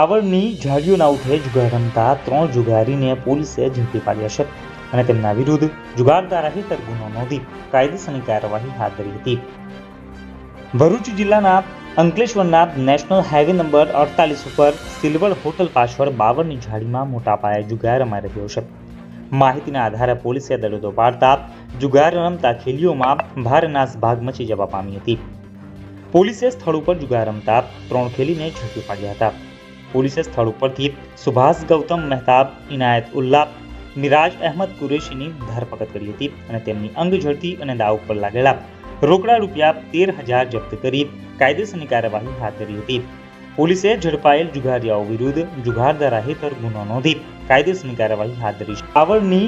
આવડની ઝાડીઓના ઉઠે જુગાર ત્રણ જુગારીને પોલીસે ઝડપી પાડ્યા છે અને તેમના વિરુદ્ધ જુગારધારા હેઠળ ગુનો નોંધી કાયદેસરની કાર્યવાહી હાથ ધરી હતી. ભરૂચ જિલ્લાના અંકલેશ્વરના નેશનલ હાઈવે નંબર અડતાલીસ ઉપર સિલ્વર હોટલ પાછળ બાવરની ઝાડીમાં મોટા પાયે જુગાર રમાઈ રહ્યો છે. માહિતીના આધારે પોલીસે દરોડો પાડતા જુગાર રમતા ખેલીઓમાં ભારે નાસભાગ મચી જવા પામી હતી. પોલીસે સ્થળ ઉપર જુગાર રમતા ત્રણ ખેલીને ઝડપી પાડ્યા હતા. પોલીસે સ્થળ ઉપરથી સુભાષ ગૌતમ મહેતાબ, ઇનાયત ઉલ્લા મિરાજ અહેમદ કુરેશીની ધરપકડ કરી હતી અને તેમની અંગ ઝડપી અને દાવ ઉપર લાગેલા રોકડા રૂપિયા તેર હજાર જપ્ત કરી કાયદેસરની કાર્યવાહી હાથ ધરી હતી. પોલીસે ઝડપાયેલ જુગારિયાઓ વિરુદ્ધ જુગારધારા હેઠળ ગુનો નોંધી કાયદેસરની કાર્યવાહી હાથ ધરી છે. આવડની